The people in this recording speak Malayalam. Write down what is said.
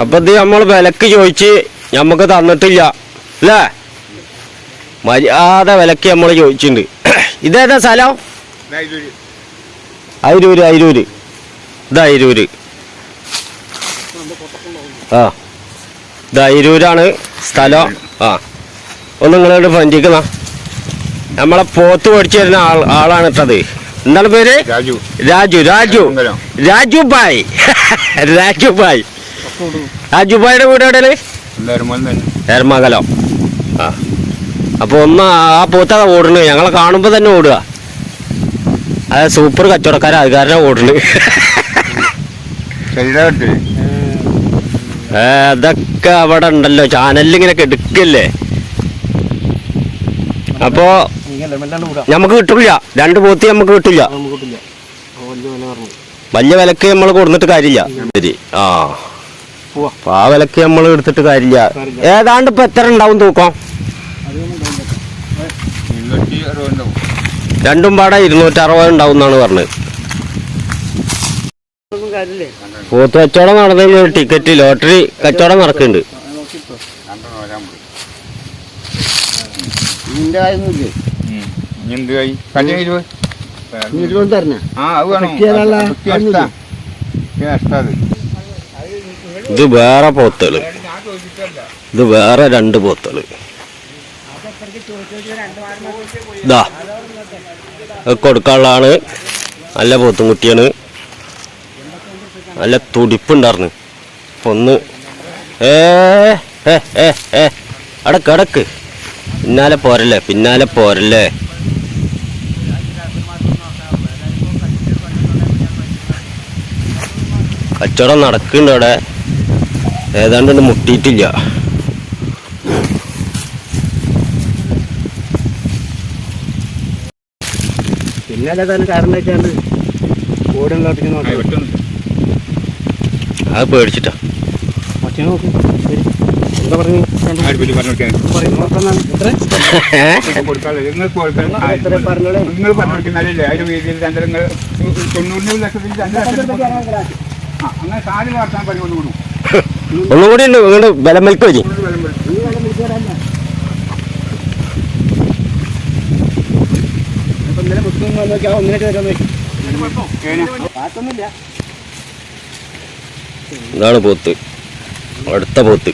അപ്പൊ ഇത് നമ്മൾ വിലക്ക് ചോദിച്ച് നമുക്ക് തന്നിട്ടില്ല. അല്ലേ? മര്യാദ വിലക്ക് നമ്മൾ ചോദിച്ചിട്ടുണ്ട് ഇതേതാ സ്ഥലം? അയിരൂര് അയിരൂര് ഇത് അയിരൂര് ആ. ഇത് അയിരൂരാണ് സ്ഥലം. ആ. ഒന്ന് നിങ്ങളോട് ഫ്രണ്ടിക്കുന്ന നമ്മളെ പോത്ത് പഠിച്ചു തരുന്ന ആൾ ആളാണ് ഇട്ടത് എന്താണ് പേര്? രാജു. രാജു രാജു. രാജു ബായ് രാജു ബായ് രാജു ബായുടെ വീട് വന്നു എരമംഗലം ആ. അപ്പൊ ഒന്ന് ആ പോത്ത ഓടണ്. ഞങ്ങളെ കാണുമ്പോ തന്നെ ഓടുക. അതെ സൂപ്പർ കച്ചവടക്കാരെ അധികാരനെ ഓടണ് അതൊക്കെ അവിടെ ഉണ്ടല്ലോ. ചാനലിൽ ഇങ്ങനെ എടുക്കല്ലേ അപ്പോ നമുക്ക് കിട്ടില്ല. രണ്ട് പോത്തി നമുക്ക് കിട്ടില്ല. വലിയ വിലക്ക് നമ്മൾ കൊടുത്തിട്ട് കാര്യമില്ല. ശരി. ആ. അപ്പൊ ആ വിലക്ക് നമ്മൾ എടുത്തിട്ട് കാര്യമില്ല ഏതാണ്ട് ഇപ്പൊ എത്ര ഉണ്ടാവും തൂക്കം രണ്ടും പാടെ ഇരുന്നൂറ്റി അറുപത് ഉണ്ടാവും എന്നാണ് പറഞ്ഞത് പോത്ത് കച്ചവടം നടന്നു ടിക്കറ്റ് ലോട്ടറി കച്ചവടം നടക്കുന്നുണ്ട് ഇരുപത് തരണേ ആ അത് വേണം ഇത് വേറെ പോത്തൾ ഇത് വേറെ രണ്ട് പോത്തൾ ഇതാ. കൊടുക്കാനുള്ളതാണ്. നല്ല പോത്തും കുട്ടിയാണ്. നല്ല തുടിപ്പുണ്ടായിരുന്നു. ഒന്ന് ഏ ഏ ഏ. അടക്ക് അടക്ക്. പിന്നാലെ പോരല്ലേ പിന്നാലെ പോരല്ലേ. കച്ചവടം നടക്കുന്നുണ്ട് അവിടെ. ഏതാണ്ട് ഒന്ന് മുട്ടിയിട്ടില്ല. പിന്നെ അല്ല തന്നെ കാരണം വെച്ചാണ്ട് ഓടുള്ളോട്ടേക്ക് ആ, നോക്കാം. വെട്ടുന്നുണ്ട്. അത് പേടിച്ചിട്ടാ. മറ്റേ നോക്ക്. എന്താ പറഞ്ഞു? പറഞ്ഞോളെ? ലക്ഷത്തിൽ അങ്ങനെ കൊടുക്കും ഒന്നും കൂടി ഉണ്ട് ഇങ്ങോട്ട് ബലം വലിക്ക് പാത്തൊന്നുമില്ല ഇതാണ് പോത്ത് അടുത്ത പോത്ത്.